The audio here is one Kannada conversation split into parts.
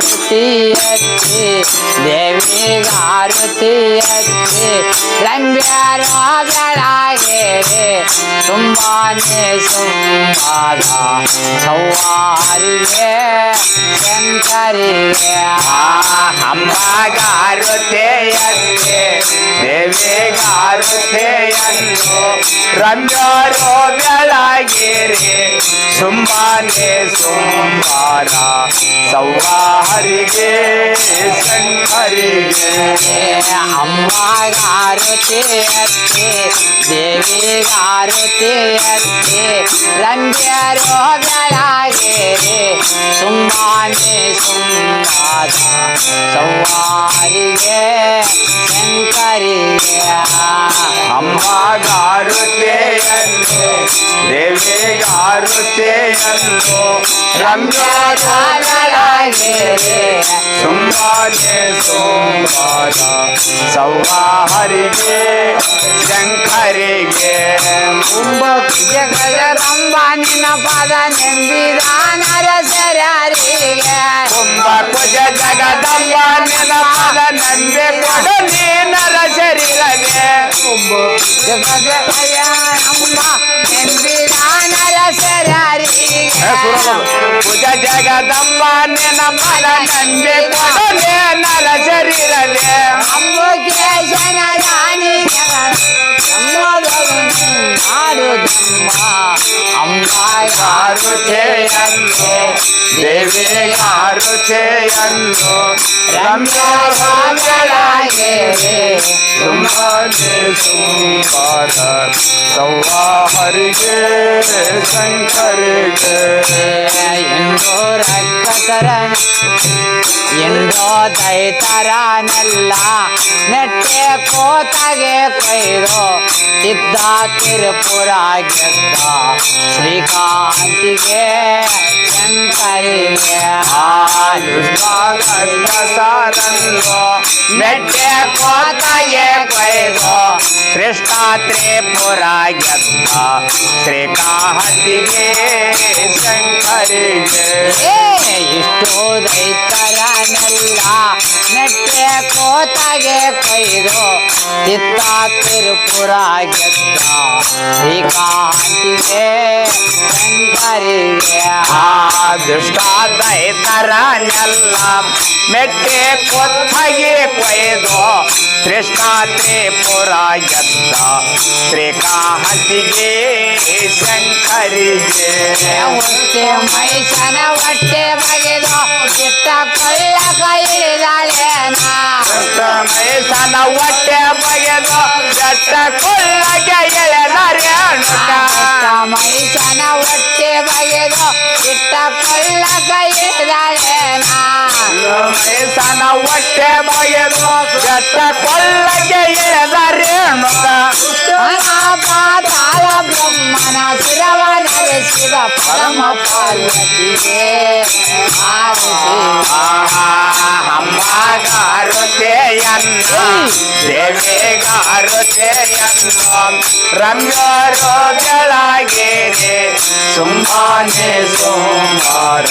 ಆರುತಿ ಅತ್ತೆ ದೇವಿಗೆ ಆರುತಿ ಎತ್ತಿ ರಂಬ್ಯಾರೋ ಬೆಳಗೇರಿ ತುಂಬಾನೇ ಸುಂಬಾದ ಸೌವಾರಿಗೆ ಶಂಕರಿಗೆ ಅಮ್ಮಗಾರುತೆಯಂತೆ ದೇವಿಗಾರುತೆಯನ್ನು ರಮ್ಯಾರೋ ಬೆಳಗಿರಿ ಸುಮ್ಮನೆ ಸುಂಬಾರ ಸೌಹಾರಿಗೆ ಶಂಕರಿಗೆ गारुति अस्ति रङ्ग्यरो व्यलागे सुम्माने सुम्मादा देवे गारुते अन्नो रम्यादा व्यलागे सुम्माने सुम्मादा सौवारिये ರಂಬಾನಿನ ಪದ ನೆಂಬಿದಾನರ ಸರರಿಗೆ ಕುಂಭ ಕುಜ ಜಗದಂಬ ನೆನಪದ ನಂಬೆ ಕೊಡು ನೀನರ ಶರೀರಗೆ ಜಗದ ಅಂಬ ನೆಂಬಿದಾನರ ಸರರಿಗೆ ಕುಜ ಜಗದಂಬ ನೆನಪದ ನಂಬೆ ಕೊಡು ನೀನರ ಶರೀರಗೆ ಅಂಬುಕೇಶನ ರಾಣಿ ನಾಡುದಮ್ಮ पार्वते अन्ने ಅಂಬಾಯ ರುಚೆಯನ್ನು ದೇವಿಗಾರುಚೆಯನ್ನು ರಮ್ಯಾಗೆ ಸುಮ್ಮನೆ ಸುಂಬಾರ ಸೌಹಾರಿಗೆ ಶಂಕರಿಗೆ ಎಂದೋ ರಕ್ಕಸರನ ಎಂದೋ ದೈತರನೆಲ್ಲ ನೆಟ್ಟೆ ಕೋತಗೆ ಕೊಯ್ದು ಇದ್ದ ತಿರುಪುರ ಗೆದ್ದ ಶ್ರೀಕಾಂತಿಗೆ. त्रिपुरा यत्ता त्रिकाहतिगे शंकर इष्टोदयतरानल्ला नट्य कोतगे कैरो तित्ता त्रिपुरा यत्ता त्रिकाहतिगे शंकर ನೆಟ್ಟೆ ಕೋತಗೆ ಕೊಯ್ದು ತಿತ್ತ ತಿರುಪುರ ಗೆದ್ದ ಶ್ರೀಕಾಂತಿಗೆ ಶಂಕರಿಗೆ ಆ ದುಷ್ಟ ದೈತರನೆಲ್ಲ ಮೆಟ್ಟೆ ಕೊತ್ತಗೆ ಕೊಯ್ದು ಕೃಷ್ಣ ತ್ರಿಪುರ ಗೆದ್ದ ಶ್ರೀಕಾಂತಿಗೆ ಶಂಕರಿಗೆ. ಹೊಟ್ಟೆ ಮೈಸನ ಹೊಟ್ಟೆ ಬಗೆದು ಮೈಸನ ಹೊಟ್ಟೆ ಬಗೆದು ಬೆಟ್ಟ ಕೊಳ್ಳಗೆ ಎಳೆದರೇಣುಕ ಮೈಸನ ಹೊಟ್ಟೆ ಬಗೆದು ಇಟ್ಟ ಕೊಳ್ಳ ಕೈದಾಳೇನ ಮೈಸನ ಹೊಟ್ಟೆ ಬಗೆದು ಬೆಟ್ಟ ಕೊಳ್ಳಗೆ ಎಳೆದರೇಣುಕ ಪಾತಾಳ ಬ್ರಹ್ಮನ ಸುರವ ನಡೆಸಿದ ಪರಮ ಪಾರ್ವತಿಗೆ ಅಮ್ಮಗಾರುತೆಯನ್ನ ದೇವಿಗಾರುತೆಯನ್ನ ರಮ್ಯಾರೋ ಬೆಳಗೇನೆ ಸುಮ್ಮನೆ ಸೋಮವಾರ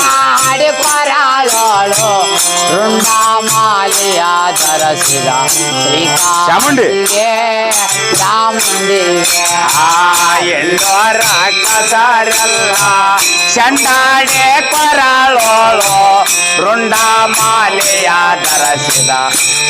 ಹಾಡಿ ಪರಾಳೋಳು ಮಾಲಿಯ ಧರಸಿದ ಚಾಮುಂಡಿಗೆ ಶಂಕರಿಗೆ ಎಲ್ಲ ರಾಕ್ಷಸರಲ್ಲ ಚಾಮುಂಡಿಗೆ ಎಂದೋ ರಕ್ಕಸರನೆಲ್ಲ ಚೆಂದ ಹಾಡಿ ಪರಾಳೋಳು ಮಾಲಿಯ ಧರಸಿದ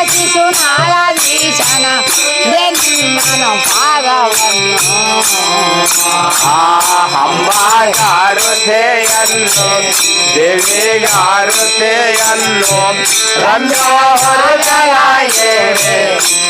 ಕೊರಳೋಳು ರುಂಡ ಮಾಲೆಯ ಧರಿಸಿದ ಶ್ರೀಕಾಂತಿಗೆ ಶಂಕರಿಗೆ ಶ್ರೀಮಂತ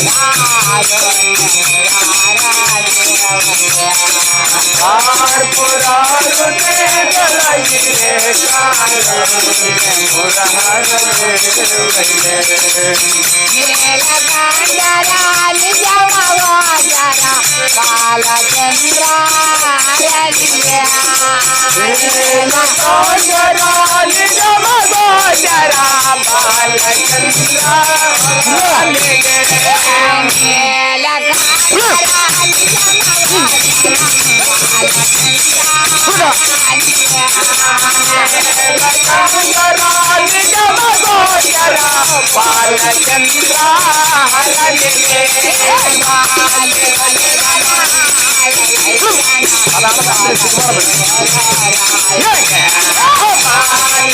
Oh, my God. Balachandra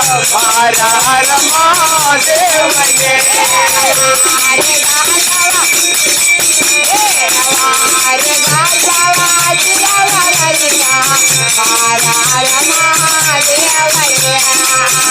I'm not a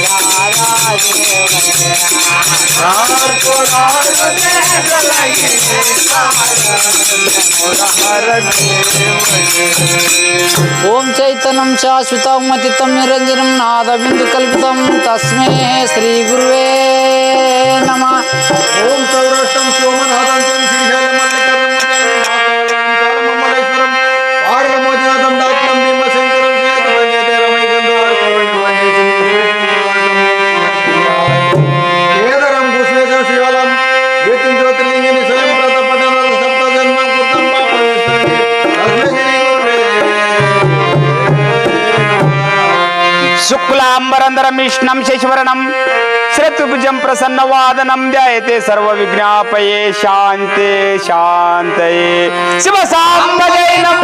Yeah. ఓం చైతన్యం శాశ్వతం మతితం నిరంజనం నాదబిందు కల్పితం తస్మే శ్రీ గురువే नमः ఓం శుక్లాంబరంధరమిష్ణం శశివరణం. శ్రతుభుజం ప్రసన్న వాదనం ధ్యాయతే సర్వ విజ్ఞాపయే శాంతే శాంతయే. శివ సాంబ జైనం